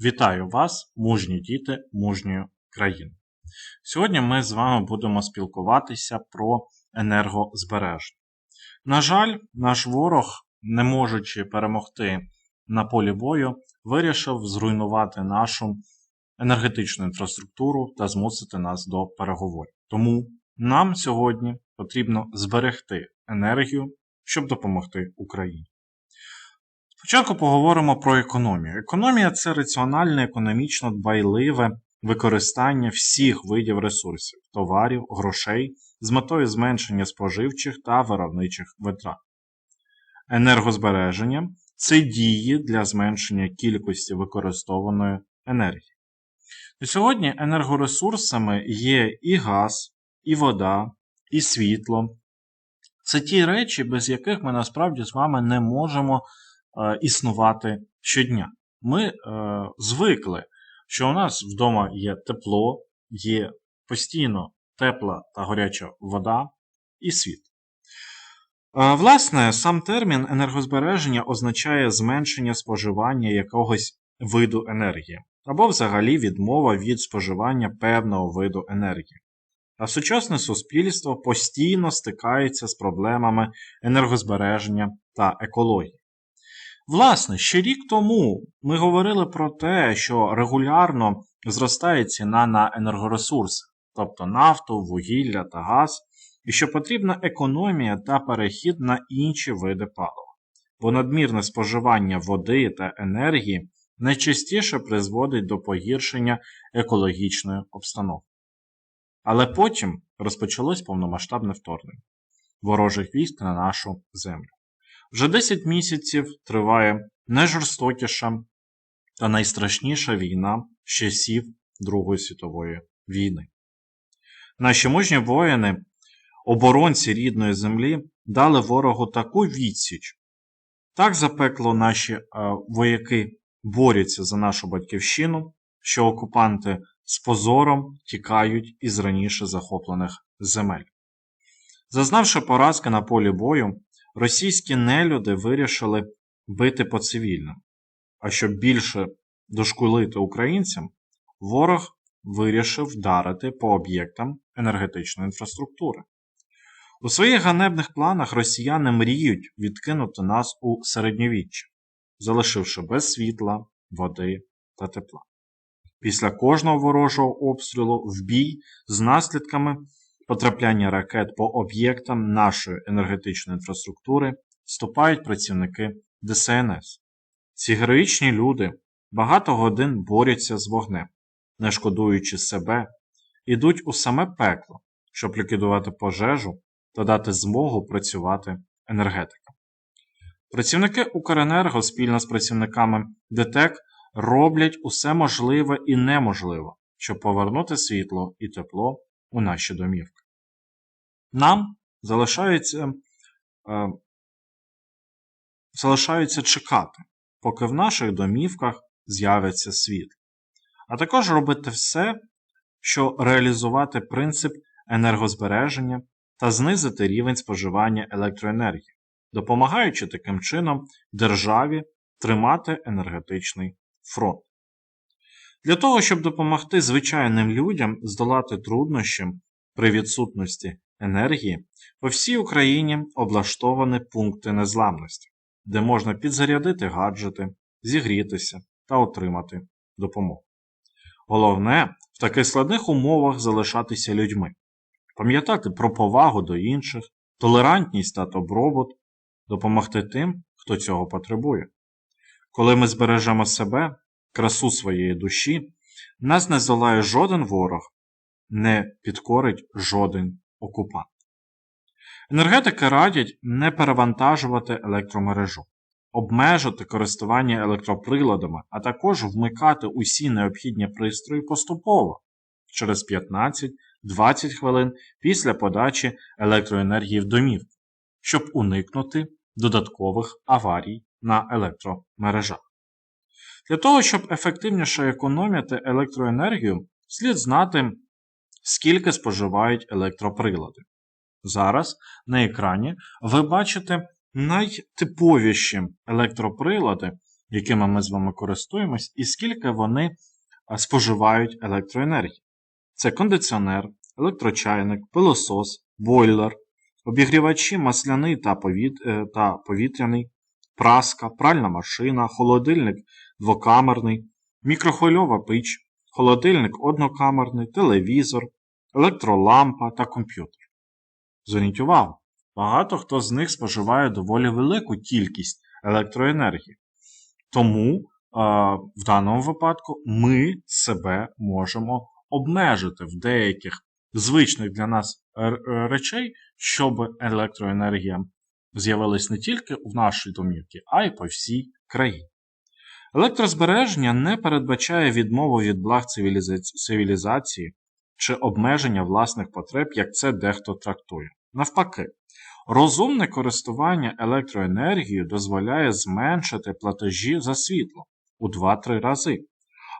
Вітаю вас, мужні діти мужньої країни. Сьогодні ми з вами будемо спілкуватися про енергозбереження. На жаль, наш ворог, не можучи перемогти на полі бою, вирішив зруйнувати нашу енергетичну інфраструктуру та змусити нас до переговорів. Тому нам сьогодні потрібно зберегти енергію, щоб допомогти Україні. Спочатку поговоримо про економію. Економія це раціональне, економічно дбайливе використання всіх видів ресурсів, товарів, грошей з метою зменшення споживчих та виробничих витрат. Енергозбереження це дії для зменшення кількості використованої енергії. Сьогодні енергоресурсами є і газ, і вода, і світло. Це ті речі, без яких ми насправді з вами не можемо існувати щодня. Ми е, звикли, що у нас вдома є тепло, є постійно тепла та гаряча вода і світ. Е, власне, сам термін енергозбереження означає зменшення споживання якогось виду енергії, або взагалі відмова від споживання певного виду енергії. А сучасне суспільство постійно стикається з проблемами енергозбереження та екології. Власне, ще рік тому ми говорили про те, що регулярно зростає ціна на енергоресурси, тобто нафту, вугілля та газ, і що потрібна економія та перехід на інші види палива, бо надмірне споживання води та енергії найчастіше призводить до погіршення екологічної обстановки. Але потім розпочалось повномасштабне вторгнення ворожих військ на нашу землю. Вже 10 місяців триває найжорстокіша та найстрашніша війна з часів Другої світової війни. Наші мужні воїни, оборонці рідної землі, дали ворогу таку відсіч. Так запекло наші е, вояки борються за нашу батьківщину, що окупанти з позором тікають із раніше захоплених земель. Зазнавши поразки на полі бою, російські нелюди вирішили бити по цивільним. А щоб більше дошкулити українцям, ворог вирішив вдарити по об'єктам енергетичної інфраструктури. У своїх ганебних планах росіяни мріють відкинути нас у середньовіччя, залишивши без світла, води та тепла. Після кожного ворожого обстрілу в бій з наслідками потрапляння ракет по об'єктам нашої енергетичної інфраструктури вступають працівники ДСНС. Ці героїчні люди багато годин борються з вогнем, не шкодуючи себе, ідуть у саме пекло, щоб ліквідувати пожежу та дати змогу працювати енергетикам. Працівники Укренерго спільно з працівниками ДТЕК роблять усе можливе і неможливе, щоб повернути світло і тепло у наші домівки. Нам залишається е, залишається чекати, поки в наших домівках з'явиться світло. А також робити все, щоб реалізувати принцип енергозбереження та знизити рівень споживання електроенергії, допомагаючи таким чином державі тримати енергетичний фронт. Для того, щоб допомогти звичайним людям здолати труднощі при відсутності енергії, по всій Україні облаштовані пункти незламності, де можна підзарядити гаджети, зігрітися та отримати допомогу. Головне в таких складних умовах залишатися людьми, пам'ятати про повагу до інших, толерантність та добробут, допомогти тим, хто цього потребує. Коли ми збережемо себе, красу своєї душі, нас не здолає жоден ворог, не підкорить жоден окупант. Енергетики радять не перевантажувати електромережу, обмежити користування електроприладами, а також вмикати усі необхідні пристрої поступово через 15-20 хвилин після подачі електроенергії в домівку, щоб уникнути додаткових аварій на електромережах. Для того, щоб ефективніше економити електроенергію, слід знати, скільки споживають електроприлади. Зараз на екрані ви бачите найтиповіші електроприлади, якими ми з вами користуємось, і скільки вони споживають електроенергії. Це кондиціонер, електрочайник, пилосос, бойлер, обігрівачі масляний та. Е, повітряний, праска, пральна машина, холодильник двокамерний, мікрохвильова піч, холодильник однокамерний, телевізор, електролампа та комп'ютер. Зверніть увагу, багато хто з них споживає доволі велику кількість електроенергії. Тому в даному випадку ми себе можемо обмежити в деяких звичних для нас речей, щоб електроенергія з'явилась не тільки в нашій домівці, а й по всій країні. Електрозбереження не передбачає відмову від благ цивілізації чи обмеження власних потреб, як це дехто трактує. Навпаки, розумне користування електроенергією дозволяє зменшити платежі за світло у 2-3 рази,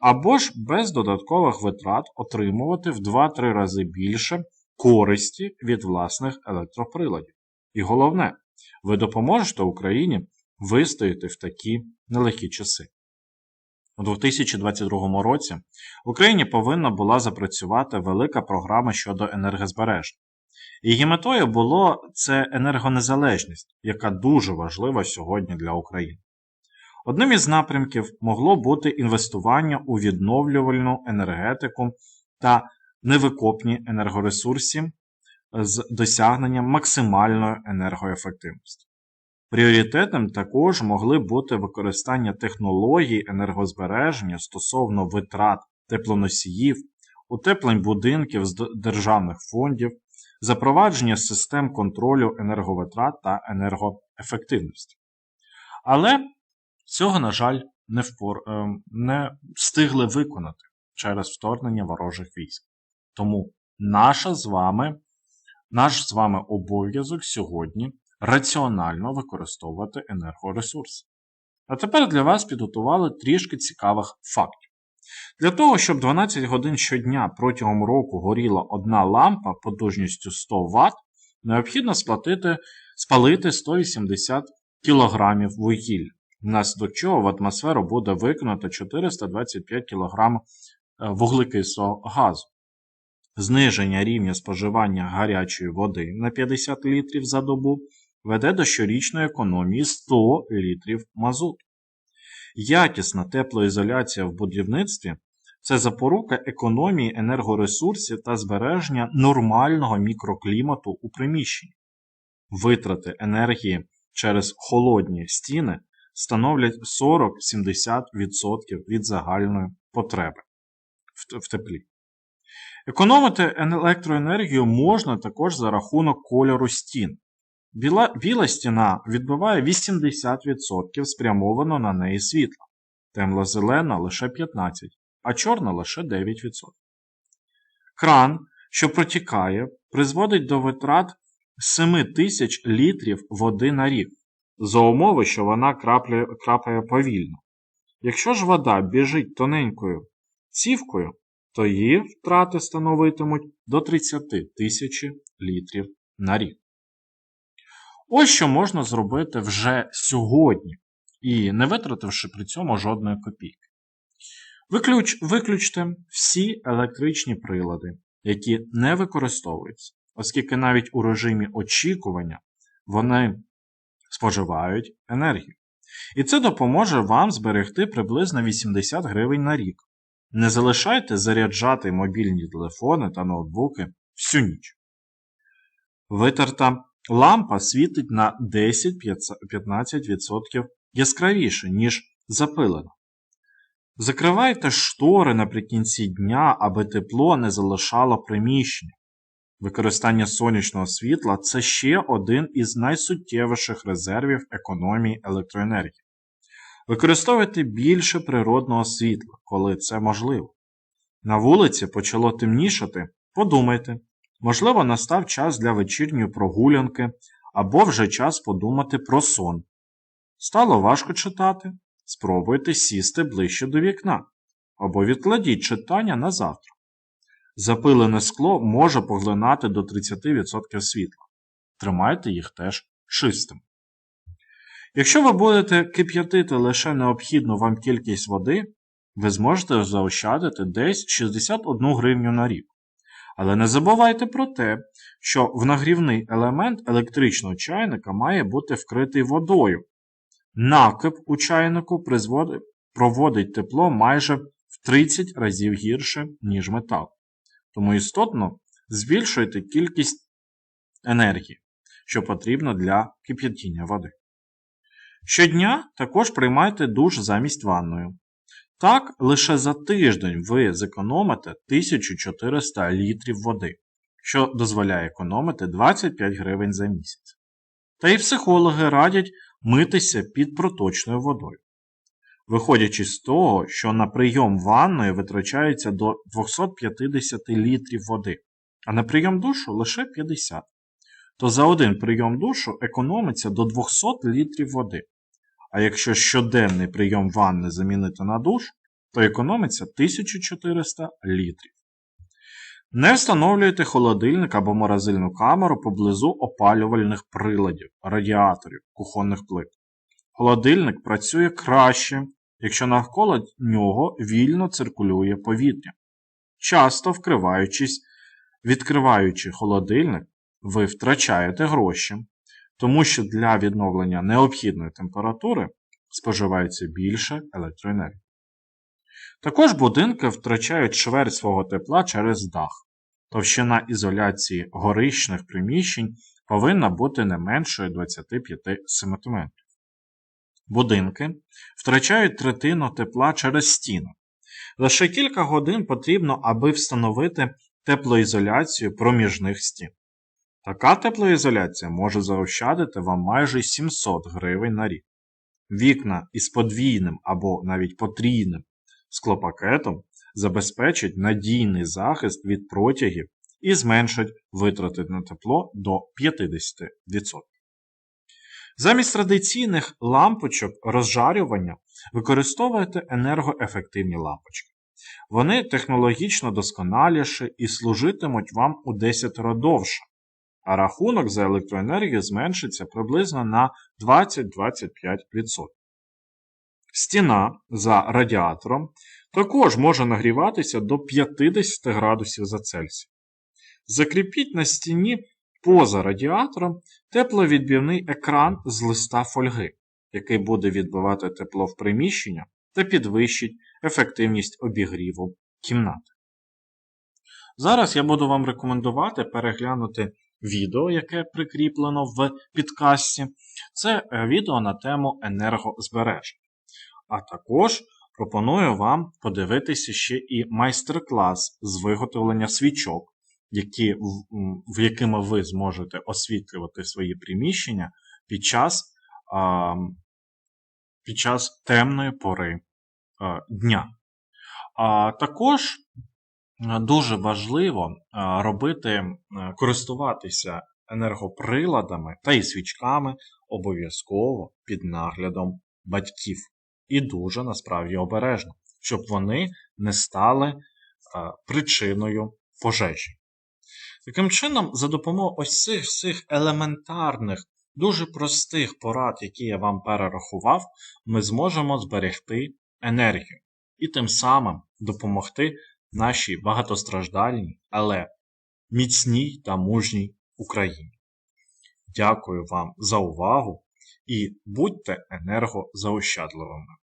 або ж без додаткових витрат отримувати в 2-3 рази більше користі від власних електроприладів. І головне, ви допоможете Україні вистояти в такі нелегкі часи. У 2022 році в Україні повинна була запрацювати велика програма щодо енергозбереження. Її метою було це енергонезалежність, яка дуже важлива сьогодні для України. Одним із напрямків могло бути інвестування у відновлювальну енергетику та невикопні енергоресурсі з досягненням максимальної енергоефективності. Пріоритетом також могли бути використання технологій енергозбереження стосовно витрат теплоносіїв, утеплень будинків з державних фондів, запровадження систем контролю енерговитрат та енергоефективності. Але цього, на жаль, не, впор... Е, не встигли виконати через вторгнення ворожих військ. Тому наша з вами, наш з вами обов'язок сьогодні раціонально використовувати енергоресурси. А тепер для вас підготували трішки цікавих фактів. Для того, щоб 12 годин щодня протягом року горіла одна лампа потужністю 100 Вт, необхідно сплатити, спалити 180 кг вугілля, внаслідок чого в атмосферу буде виконано 425 кг е, вуглекислого газу. Зниження рівня споживання гарячої води на 50 літрів за добу веде до щорічної економії 100 літрів мазуту. Якісна теплоізоляція в будівництві це запорука економії енергоресурсів та збереження нормального мікроклімату у приміщенні. Витрати енергії через холодні стіни становлять 40-70% від загальної потреби в теплі. Економити електроенергію можна також за рахунок кольору стін. Біла, біла стіна відбиває 80% спрямовано на неї світла, темно-зелена лише 15%, а чорна лише 9%. Кран, що протікає, призводить до витрат 7 тисяч літрів води на рік, за умови, що вона крапляє, крапає повільно. Якщо ж вода біжить тоненькою цівкою, то її втрати становитимуть до 30 тисяч літрів на рік. Ось що можна зробити вже сьогодні, і не витративши при цьому жодної копійки. Виключ, Виключте всі електричні прилади, які не використовуються, оскільки навіть у режимі очікування вони споживають енергію. І це допоможе вам зберегти приблизно 80 гривень на рік. Не залишайте заряджати мобільні телефони та ноутбуки всю ніч. Витерта лампа світить на 10-15% яскравіше, ніж запилена. Закривайте штори наприкінці дня, аби тепло не залишало приміщення. Використання сонячного світла це ще один із найсуттєвіших резервів економії електроенергії. Використовуйте більше природного світла, коли це можливо. На вулиці почало темнішати, подумайте, можливо, настав час для вечірньої прогулянки або вже час подумати про сон. Стало важко читати? Спробуйте сісти ближче до вікна або відкладіть читання на завтра. Запилене скло може поглинати до 30% світла. Тримайте їх теж чистим. Якщо ви будете кип'ятити лише необхідну вам кількість води, ви зможете заощадити десь 61 гривню на рік. Але не забувайте про те, що в нагрівний елемент електричного чайника має бути вкритий водою. Накип у чайнику проводить тепло майже в 30 разів гірше, ніж метал. Тому істотно збільшуйте кількість енергії, що потрібно для кип'ятіння води. Щодня також приймайте душ замість ванною. Так, лише за тиждень ви зекономите 1400 літрів води, що дозволяє економити 25 гривень за місяць. Та й психологи радять митися під проточною водою. Виходячи з того, що на прийом ванної витрачається до 250 літрів води, а на прийом душу лише 50, то за один прийом душу економиться до 200 літрів води. А якщо щоденний прийом ванни замінити на душ, то економиться 1400 літрів. Не встановлюйте холодильник або морозильну камеру поблизу опалювальних приладів, радіаторів, кухонних плит. Холодильник працює краще, якщо навколо нього вільно циркулює повітря. Часто вкриваючись, відкриваючи холодильник, ви втрачаєте гроші, тому що для відновлення необхідної температури споживається більше електроенергії. Також будинки втрачають чверть свого тепла через дах. Товщина ізоляції горищних приміщень повинна бути не меншою 25 см. Будинки втрачають третину тепла через стіну. Лише кілька годин потрібно, аби встановити теплоізоляцію проміжних стін. Така теплоізоляція може заощадити вам майже 700 гривень на рік. Вікна із подвійним або навіть потрійним склопакетом забезпечить надійний захист від протягів і зменшить витрати на тепло до 50%. Замість традиційних лампочок розжарювання використовуйте енергоефективні лампочки. Вони технологічно досконаліші і служитимуть вам у 10 довше, а рахунок за електроенергію зменшиться приблизно на 20-25%. Стіна за радіатором також може нагріватися до 50 градусів за Цельсій. Закріпіть на стіні поза радіатором тепловідбивний екран з листа фольги, який буде відбивати тепло в приміщення та підвищить ефективність обігріву кімнати. Зараз я буду вам рекомендувати переглянути відео, яке прикріплено в підкасті. Це е, відео на тему енергозбереження. А також пропоную вам подивитися ще і майстер-клас з виготовлення свічок, які, в якими ви зможете освітлювати свої приміщення під час а, під час темної пори а, дня. А також дуже важливо робити, користуватися енергоприладами та і свічками обов'язково під наглядом батьків і дуже насправді обережно, щоб вони не стали е, причиною пожежі. Таким чином, за допомогою ось цих всіх елементарних, дуже простих порад, які я вам перерахував, ми зможемо зберегти енергію і тим самим допомогти нашій багатостраждальній, але міцній та мужній Україні. Дякую вам за увагу і будьте енергозаощадливими.